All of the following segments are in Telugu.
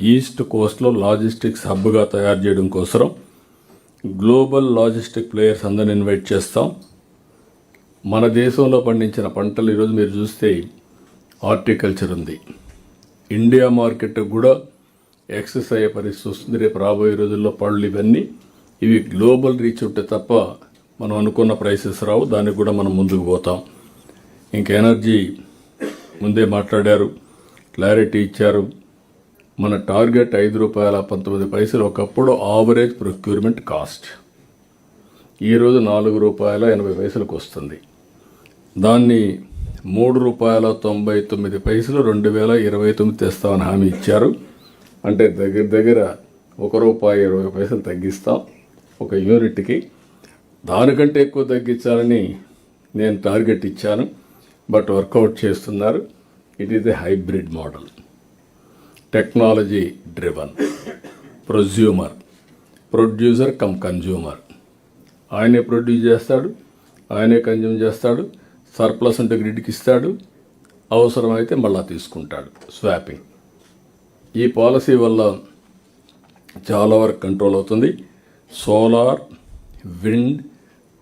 ఈస్ట్ కోస్ట్లో లాజిస్టిక్స్ హబ్గా తయారు చేయడం కోసం గ్లోబల్ లాజిస్టిక్ ప్లేయర్స్ అందరిని ఇన్వైట్ చేస్తాం. మన దేశంలో పండించిన పంటలు ఈరోజు మీరు చూస్తే హార్టికల్చర్ ఉంది. ఇండియా మార్కెట్ కూడా యాక్సెస్ అయ్యే పరిస్థితి వస్తుంది. రేపు రాబోయే రోజుల్లో పళ్ళు ఇవన్నీ ఇవి గ్లోబల్ రీచ్ ఉంటే తప్ప మనం అనుకున్న ప్రైసెస్ రావు. దానికి కూడా మనం ముందుకు పోతాం. ఇంకా ఎనర్జీ ముందే మాట్లాడారు. క్లారిటీ ఇచ్చారు. మన టార్గెట్ ఐదు రూపాయల పంతొమ్మిది పైసలు ఒకప్పుడు ఆవరేజ్ ప్రొక్యూర్మెంట్ కాస్ట్ ఈరోజు నాలుగు రూపాయల ఎనభై పైసలకు వస్తుంది. దాన్ని మూడు రూపాయల తొంభై తొమ్మిది పైసలు రెండు వేల ఇరవై తొమ్మిది తెస్తామని హామీ ఇచ్చారు. అంటే దగ్గర దగ్గర ఒక రూపాయి ఇరవై పైసలు తగ్గిస్తాం ఒక యూనిట్కి. దానికంటే ఎక్కువ తగ్గించాలని నేను టార్గెట్ ఇచ్చాను. బట్ వర్కౌట్ చేస్తున్నారు. It is a hybrid model technology driven prosumer. Producer cum consumer. ఆయనే ప్రొడ్యూస్ చేస్తాడు ఆయనే కన్జ్యూమ్ చేస్తాడు సర్ప్లస్ ఉంటే గ్రిడ్కి ఇస్తాడు అవసరమైతే మళ్ళా తీసుకుంటాడు స్వాపింగ్. ఈ పాలసీ వల్ల చాలా వరకు కంట్రోల్ అవుతుంది. Solar wind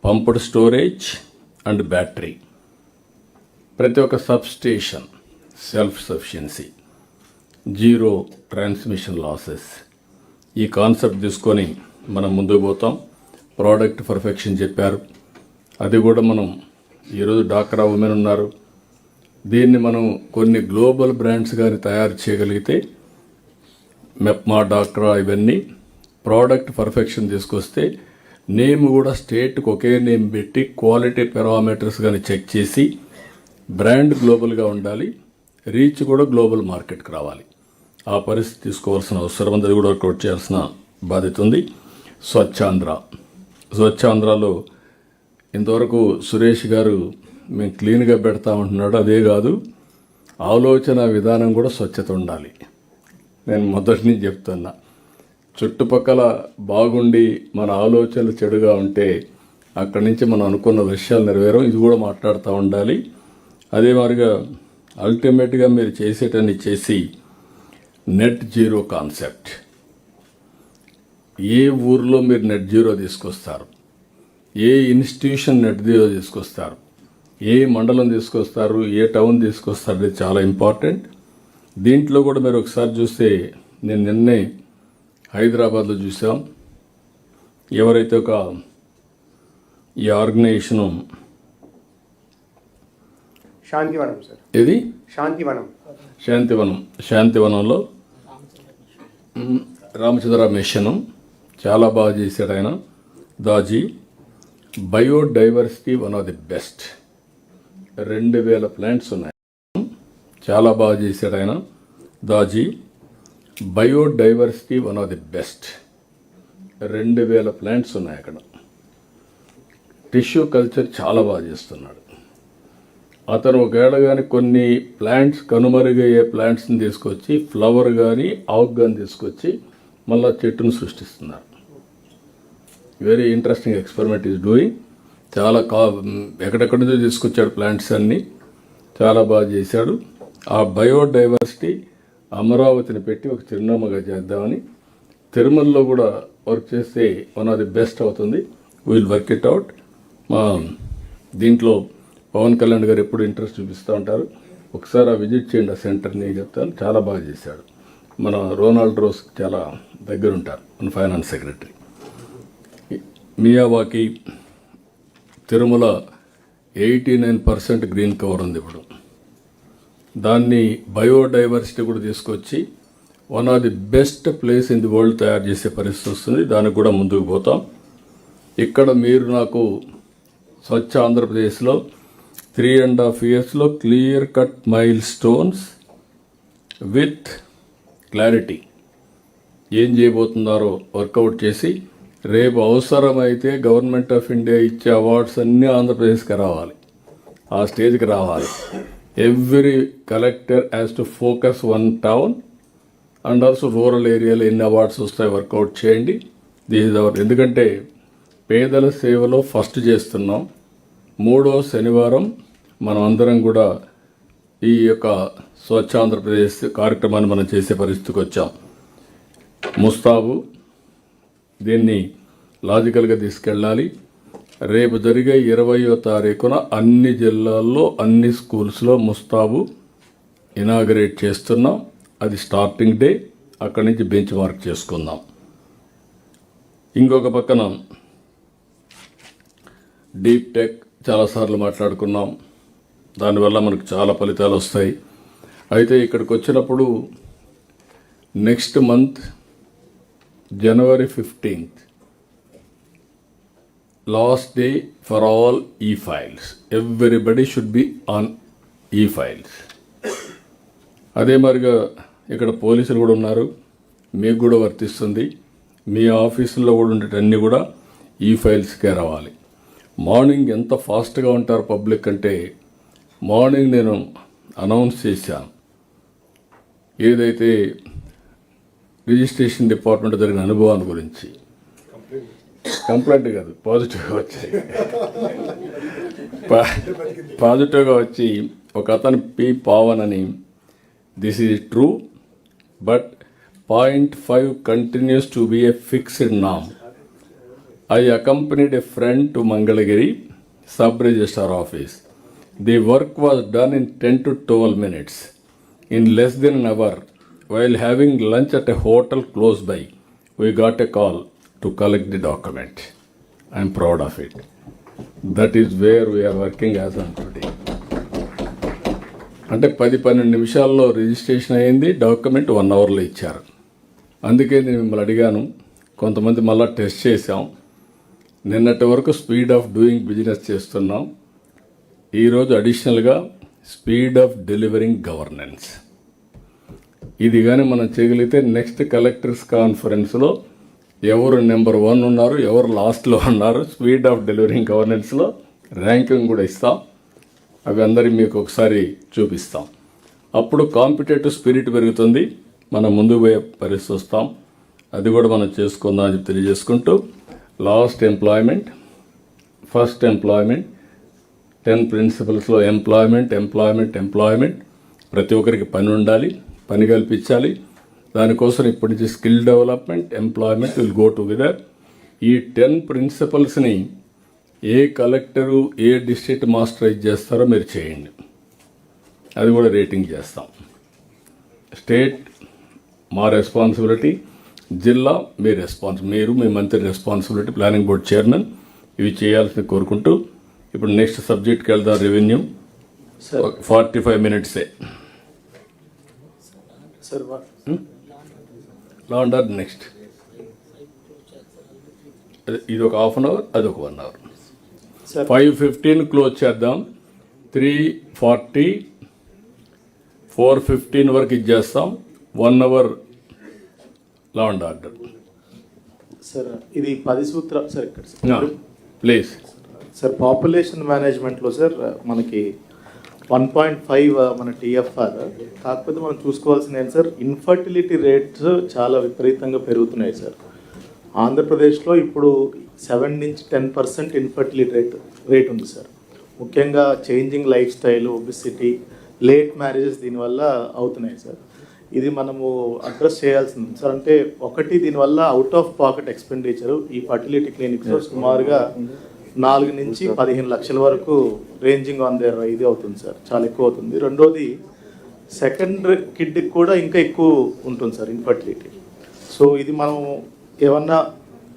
pumped storage and battery. ప్రతి ఒక్క substation self sufficiency. Zero transmission losses. ఈ కాన్సెప్ట్ తీసుకొని మనం ముందుకు పోతాం. ప్రోడక్ట్ పర్ఫెక్షన్ చెప్పారు. అది కూడా మనం ఈరోజు డాక్రా ఉమెన్ ఉన్నారు. దీన్ని మనం కొన్ని గ్లోబల్ బ్రాండ్స్ కానీ తయారు చేయగలిగితే మెప్మా డాక్రా ఇవన్నీ ప్రోడక్ట్ పర్ఫెక్షన్ తీసుకొస్తే నేమ్ కూడా స్టేట్కి ఒకే నేమ్ పెట్టి క్వాలిటీ పారామీటర్స్ కానీ చెక్ చేసి బ్రాండ్ గ్లోబల్గా ఉండాలి. రీచ్ కూడా గ్లోబల్ మార్కెట్కి రావాలి. ఆ పరిస్థితి తీసుకోవాల్సిన అవసరం ఉంది అది కూడా వర్కౌట్ చేయాల్సిన బాధ్యత ఉంది. స్వచ్ఛాంధ్ర. స్వచ్ఛాంధ్రలో ఇంతవరకు సురేష్ గారు మేము క్లీన్గా పెడతామంటున్నాడు అదే కాదు ఆలోచన విధానం కూడా స్వచ్ఛత ఉండాలి. నేను మొదటి నుంచి చెప్తున్నా చుట్టుపక్కల బాగుండి మన ఆలోచనలు చెడుగా ఉంటే అక్కడి నుంచి మనం అనుకున్న విషయాలు నెరవేరం ఇది కూడా మాట్లాడుతూ ఉండాలి. అదే మాదిరిగా అల్టిమేట్గా మీరు చేసేటన్ని చేసి నెట్ జీరో కాన్సెప్ట్ ఏ ఊర్లో మీరు నెట్ జీరో తీసుకొస్తారు? ఏ ఇన్స్టిట్యూషన్ నెట్ జీరో తీసుకొస్తారు? ఏ మండలం తీసుకొస్తారు? ఏ టౌన్ తీసుకొస్తారు? అనేది చాలా ఇంపార్టెంట్ దీంట్లో కూడా మీరు ఒకసారి చూస్తే నేను నిన్నే హైదరాబాద్లో చూసాం ఎవరైతే ఒక ఈ ఆర్గనైజేషను శాంతివనం సార్. ఇది శాంతివనం. శాంతివనం. శాంతివనంలో రామచంద్ర మిషన్ చాలా బాగా చేశాడు ఆయన. Daaji biodiversity one of the best. రెండు వేల ప్లాంట్స్ ఉన్నాయి. చాలా బాగా చేశాడు ఆయన. Daaji biodiversity one of the best. రెండు వేల ప్లాంట్స్ ఉన్నాయి అక్కడ. టిష్యూ కల్చర్ చాలా బాగా చేస్తున్నాడు. అతను ఒకవేళ కానీ కొన్ని ప్లాంట్స్ కనుమరుగయ్యే ప్లాంట్స్ని తీసుకొచ్చి ఫ్లవర్ కానీ ఆక్ కానీ తీసుకొచ్చి మళ్ళా చెట్టును సృష్టిస్తున్నారు. Very interesting experiment is doing చాలా కా ఎక్కడెక్కడి నుంచో తీసుకొచ్చాడు ప్లాంట్స్ అన్నీ. చాలా బాగా చేశాడు. ఆ బయోడైవర్సిటీ అమరావతిని పెట్టి ఒక చిరునామాగా చేద్దామని తిరుమలలో కూడా వర్క్ చేస్తే వన్ ఆఫ్ ది బెస్ట్ అవుతుంది. విల్ వర్క్ ఇట్ అవుట్ మా దీంట్లో పవన్ కళ్యాణ్ గారు ఎప్పుడు ఇంట్రెస్ట్ చూపిస్తూ ఉంటారు. ఒకసారి ఆ విజిట్ చేయండి ఆ సెంటర్ని చెప్తాను. చాలా బాగా చేశాడు. మన రోనాల్డ్ రోస్ చాలా దగ్గర ఉంటారు మన finance secretary. Miyawaki Tirumala eighty nine percent green cover ఉంది ఇప్పుడు. దాన్ని బయోడైవర్సిటీ కూడా తీసుకొచ్చి one of the best place in the world తయారు చేసే పరిస్థితి వస్తుంది. దానికి కూడా ముందుకు పోతాం. ఇక్కడ మీరు నాకు స్వచ్ఛ ఆంధ్రప్రదేశ్లో త్రీ అండ్ హాఫ్ ఇయర్స్లో clear cut milestones with clarity ఏం చేయబోతున్నారో వర్కౌట్ చేసి రేపు అవసరమైతే గవర్నమెంట్ ఆఫ్ ఇండియా ఇచ్చే అవార్డ్స్ అన్నీ ఆంధ్రప్రదేశ్కి రావాలి. ఆ స్టేజ్కి రావాలి. Every collector has to focus one town and also rural ఏరియాలో ఎన్ని అవార్డ్స్ వస్తాయి వర్కౌట్ చేయండి. దీస్ అవర్ ఎందుకంటే పేదల సేవలో ఫస్ట్ చేస్తున్నాం. మూడో శనివారం మనం అందరం కూడా ఈ యొక్క స్వచ్ఛ ఆంధ్రప్రదేశ్ కార్యక్రమాన్ని మనం చేసే పరిస్థితికి వచ్చాం. ముస్తాబు దీన్ని లాజికల్గా తీసుకెళ్ళాలి. రేపు జరిగే ఇరవయో తారీఖున అన్ని జిల్లాల్లో అన్ని స్కూల్స్లో ముస్తాబు ఇనాగరేట్ చేస్తున్నాం. అది స్టార్టింగ్ డే. అక్కడి నుంచి బెంచ్ మార్క్ చేసుకుందాం. ఇంకొక పక్కన డీప్ టెక్ చాలాసార్లు మాట్లాడుకున్నాం. దానివల్ల మనకు చాలా ఫలితాలు వస్తాయి. అయితే ఇక్కడికి వచ్చినప్పుడు next month January fifteenth last day for all ఈ files everybody should be on ఈ ఫైల్స్ అదే మరిగా ఇక్కడ పోలీసులు కూడా ఉన్నారు. మీకు కూడా వర్తిస్తుంది. మీ ఆఫీసుల్లో కూడా ఉండేటన్నీ కూడా ఈ ఫైల్స్కే రావాలి. మార్నింగ్ ఎంత ఫాస్ట్గా ఉంటారు పబ్లిక్ అంటే మార్నింగ్ నేను అనౌన్స్ చేశాను. ఏదైతే రిజిస్ట్రేషన్ డిపార్ట్మెంట్ జరిగిన అనుభవాన్ని గురించి. కంప్లైంట్ కాదు పాజిటివ్గా వచ్చాయి. పా- పాజిటివ్గా వచ్చి ఒక అతను పి పావన్ అని. This is true but point five continues to be a fixed NAM. I accompanied a friend to Mangalagiri sub registrar office. The work was done in 10 to 12 minutes. In less than an hour, while having lunch at a hotel close by, we got a call to collect the document. I am proud of it. That is where we are working as on today. అంటే పది పన్నెండు నిమిషాల్లో రిజిస్ట్రేషన్ అయింది డాక్యుమెంట్ వన్ అవర్లో ఇచ్చారు అందుకే నేను మిమ్మల్ని అడిగాను కొంతమంది మళ్ళీ టెస్ట్ చేశాం నిన్నటి వరకు స్పీడ్ ఆఫ్ డూయింగ్ బిజినెస్ చేస్తున్నాం ఈరోజు అడిషనల్గా స్పీడ్ ఆఫ్ డెలివరింగ్ గవర్నెన్స్ ఇది కానీ మనం చేయగలిగితే నెక్స్ట్ కలెక్టర్స్ కాన్ఫరెన్స్లో ఎవరు నెంబర్ వన్ ఉన్నారు ఎవరు లాస్ట్లో ఉన్నారు స్పీడ్ ఆఫ్ డెలివరింగ్ గవర్నెన్స్లో ర్యాంకింగ్ కూడా ఇస్తాం. అవి అందరి మీకు ఒకసారి చూపిస్తాం. అప్పుడు కాంపిటేటివ్ స్పిరిట్ పెరుగుతుంది. మనం ముందుకు పోయే పరిస్థితి వస్తాం. అది కూడా మనం చేసుకుందాం అని చెప్పి తెలియజేసుకుంటూ last employment first employment ten ప్రిన్సిపల్స్లో employment employment employment. ప్రతి ఒక్కరికి పని ఉండాలి పని కల్పించాలి. దానికోసం ఇప్పటి నుంచి skill development employment will go together. ఈ టెన్ ప్రిన్సిపల్స్ని ఏ కలెక్టరు ఏ డిస్ట్రిక్ట్ మాస్టరైజ్ చేస్తారో మీరు చేయండి. అది కూడా రేటింగ్ చేస్తాం. స్టేట్ మా రెస్పాన్సిబిలిటీ. జిల్లా మీ రెస్పాన్స్ మీరు మీ మంత్రి రెస్పాన్సిబిలిటీ ప్లానింగ్ బోర్డ్ చైర్మన్. ఇవి చేయాల్సింది కోరుకుంటూ ఇప్పుడు నెక్స్ట్ సబ్జెక్ట్కి వెళ్దాం రెవెన్యూ సార్ ఫార్టీ ఫైవ్ మినిట్సే లా అంటారు నెక్స్ట్ ఇది ఒక హాఫ్ అన్ అవర్ అది ఒక one hour sir five fifteen close చేద్దాం. త్రీ ఫార్టీ ఫోర్ ఫిఫ్టీన్ వరకు ఇచ్చేస్తాం one hour law and order sir ఇది పది సూత్ర సార్ ఇక్కడ. ప్లీజ్ సార్ పాపులేషన్ మేనేజ్మెంట్లో సార్ మనకి వన్ పాయింట్ ఫైవ్ మన టీఎఫ్ఆర్ కాకపోతే మనం చూసుకోవాల్సింది ఏంటి సార్ ఇన్ఫర్టిలిటీ రేట్స్ చాలా విపరీతంగా పెరుగుతున్నాయి సార్. ఆంధ్రప్రదేశ్లో ఇప్పుడు సెవెన్ నుంచి ten percent infertility rate rate ఉంది సార్. ముఖ్యంగా changing lifestyle obesity late marriages దీనివల్ల అవుతున్నాయి సార్. ఇది మనము అడ్రస్ చేయాల్సింది సార్. అంటే ఒకటి దీనివల్ల అవుట్ ఆఫ్ పాకెట్ ఎక్స్పెండిచర్ ఈ ఫర్టిలిటీ క్లినిక్స్లో సుమారుగా నాలుగు నుంచి పదిహేను లక్షల వరకు రేంజింగ్ ఆన్ దేర్ ఇది అవుతుంది సార్. చాలా ఎక్కువ అవుతుంది. రెండోది సెకండ్ కిడ్కి కూడా ఇంకా ఎక్కువ ఉంటుంది సార్ ఇన్ఫర్టిలిటీ సో ఇది మనం ఏమన్నా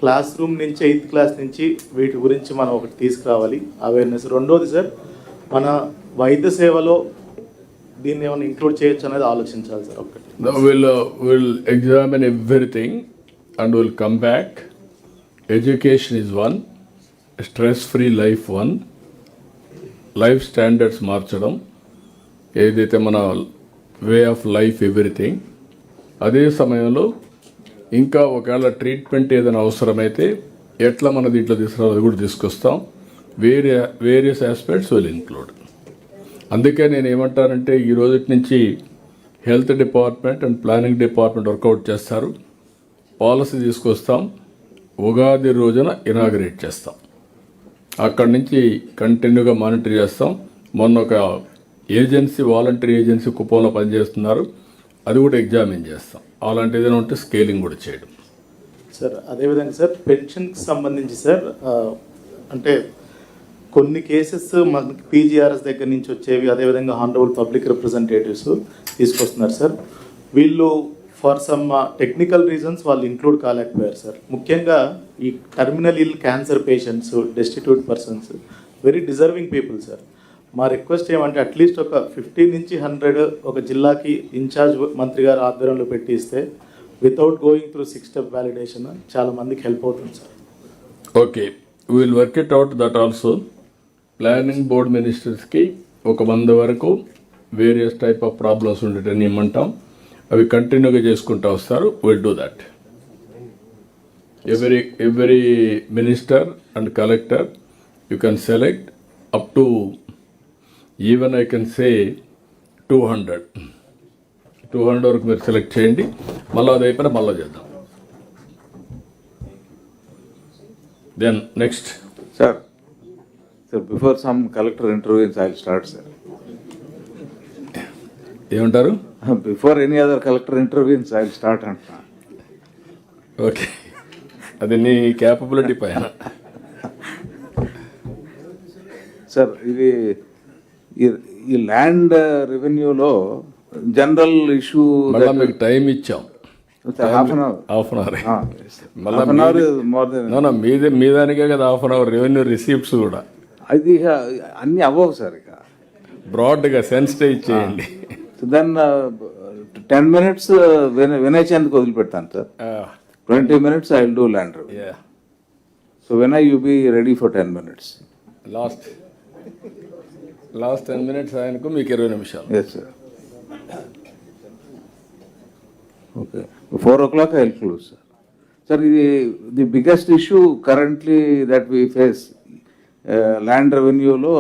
క్లాస్ రూమ్ నుంచి ఎయిత్ క్లాస్ నుంచి వీటి గురించి మనం ఒకటి తీసుకురావాలి అవేర్నెస్ రెండోది సార్ మన వైద్య సేవలో దీన్ని ఏమైనా ఇంక్లూడ్ చేయొచ్చు అనేది ఆలోచించాలి సార్ ఒకటి will will examine everything and will come back education is one stress free life one. Life standards మార్చడం. ఏదైతే మన వే ఆఫ్ లైఫ్ ఎవ్రీథింగ్. అదే సమయంలో ఇంకా ఒకవేళ ట్రీట్మెంట్ ఏదైనా అవసరమైతే ఎట్లా మన దీంట్లో తీసుకురావాలి అది కూడా తీసుకొస్తాం. వేరే వేరియస్ ఆస్పెక్ట్స్ విల్ ఇంక్లూడ్. అందుకే నేను ఏమంటానంటే ఈ రోజు నుంచి health department and planning department work out చేస్తారు. పాలసీ తీసుకొస్తాం. ఉగాది రోజున ఇనాగరేట్ చేస్తాం. అక్కడి నుంచి కంటిన్యూగా మానిటర్ చేస్తాం. మొన్న ఒక ఏజెన్సీ వాలంటరీ ఏజెన్సీ కుప్పంలో పనిచేస్తున్నారు. అది కూడా ఎగ్జామిన్ చేస్తాం. అలాంటి ఏదైనా ఉంటే స్కేలింగ్ కూడా చేయడం. సార్ అదేవిధంగా సార్ పెన్షన్కి సంబంధించి సార్ అంటే కొన్ని కేసెస్ మనకి పీజీఆర్ఎస్ దగ్గర నుంచి వచ్చేవి అదేవిధంగా హానరబుల్ పబ్లిక్ రిప్రజెంటేటివ్స్ తీసుకొస్తున్నారు సార్. వీళ్ళు for some uh, technical reasons వాళ్ళు ఇంక్లూడ్ కాలేకపోయారు సార్ ముఖ్యంగా ఈ terminal ill cancer patients destitute persons very deserving people sir మా రిక్వెస్ట్ ఏమంటే అట్లీస్ట్ ఒక ఫిఫ్టీ నుంచి హండ్రెడ్ ఒక జిల్లాకి ఇన్ఛార్జ్ మంత్రి గారు ఆధ్వర్యంలో పెట్టి ఇస్తే without going through six step validation చాలా మందికి హెల్ప్ అవుతుంది sir okay will work it out that also planning board మినిస్టర్స్కి ఒక వంద వరకు వేరియస్ టైప్ ఆఫ్ ప్రాబ్లమ్స్ ఉండేటని ఇమ్మంటాం అవి కంటిన్యూగా చేసుకుంటూ వస్తారు. Will do that every every minister and collector you can select up to even I can say two hundred two hundred వరకు మీరు సెలెక్ట్ చేయండి. మళ్ళీ అది అయిపోయినా మళ్ళీ చేద్దాం. Then next sir sir before some collector interviews I start sir ఏమంటారు? Before any other collector intervenes, I'll start and. Okay. అది నీ క్యాపబిలిటీ పైన. సార్ ఇది ఈ- ల్యాండ్ రెవెన్యూలో జనరల్ ఇష్యూ మీకు టైం ఇచ్చాం. Half an hour half an hour మళ్ళా అవర్ మీది- మీ దానికే కదా half an hour revenue receipts కూడా. అది అన్ని అవ్వవు సార్ ఇక. బ్రాడ్గా సెన్సిటైజ్ చేయండి దెన్ టెన్ మినిట్స్ వినయ్ చంద్కి వదిలిపెడతాను sir. Twenty minutes I will do land revenue so Vinay you be ready for ten minutes last last ten minutes ఆయనకు మీకు ఇరవై నిమిషాలు. Yes, sir. Okay. Four o'clock I'll close, sir. Sir, the, the biggest issue currently that we face, uh, land రెవెన్యూలో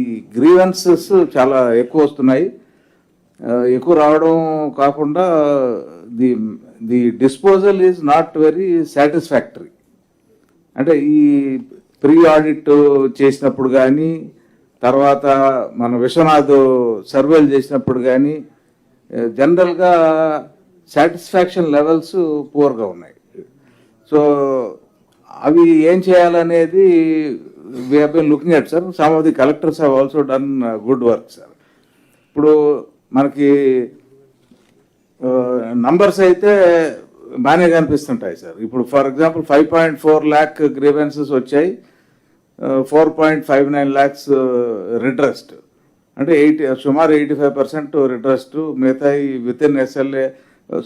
ఈ గ్రీవెన్సెస్ చాలా ఎక్కువ వస్తున్నాయి. ఎక్కువ రావడం కాకుండా the the disposal is not very satisfactory. అంటే ఈ ప్రీ ఆడిట్ చేసినప్పుడు కానీ తర్వాత మన విశ్వనాథ్ సర్వేలు చేసినప్పుడు కానీ జనరల్గా సాటిస్ఫాక్షన్ లెవెల్స్ పూర్గా ఉన్నాయి. సో అవి ఏం చేయాలనేది we when looking at sir some of the collectors have also done good work sir ఇప్పుడు మనకి నంబర్స్ అయితే బాగానే కనిపిస్తుంటాయి సార్. ఇప్పుడు for example five point four lakh grievances వచ్చాయి. Four point five nine lakhs redressed అంటే ఎయిటీ సుమారు ఎయిటీ ఫైవ్ పర్సెంట్ రిడ్రెస్ట్ మిగతా within SLA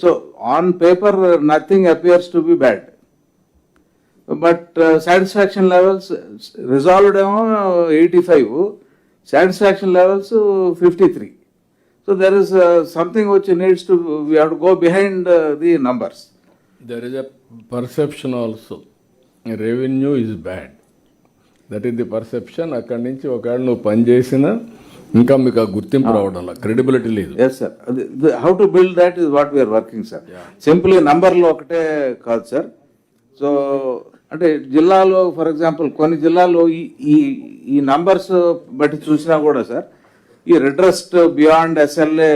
so on paper nothing appears to be bad but satisfaction levels resolved ఏమో eighty five. Satisfaction levels fifty three so there is something which needs to we have to go behind the numbers there is a perception also revenue is bad that is the perception అక్కడి నుంచి ఒకవేళ నువ్వు పని చేసినా ఇంకా మీకు ఆ గుర్తింపు రావడంలో క్రెడిబిలిటీ లేదు. Yes sir how to build that is what we are working sir simple నంబర్లో ఒకటే కాదు సార్ సో అంటే జిల్లాలో ఫర్ ఎగ్జాంపుల్ కొన్ని జిల్లాల్లో ఈ ఈ ఈ నంబర్స్ బట్టి చూసినా కూడా సార్ ఈ redressed beyond SLA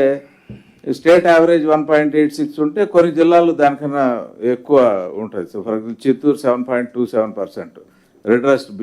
state average one point eight six ఉంటే కొన్ని జిల్లాల్లో దానికన్నా ఎక్కువ ఉంటుంది. So for example Chittoor seven point two seven percent. Redressed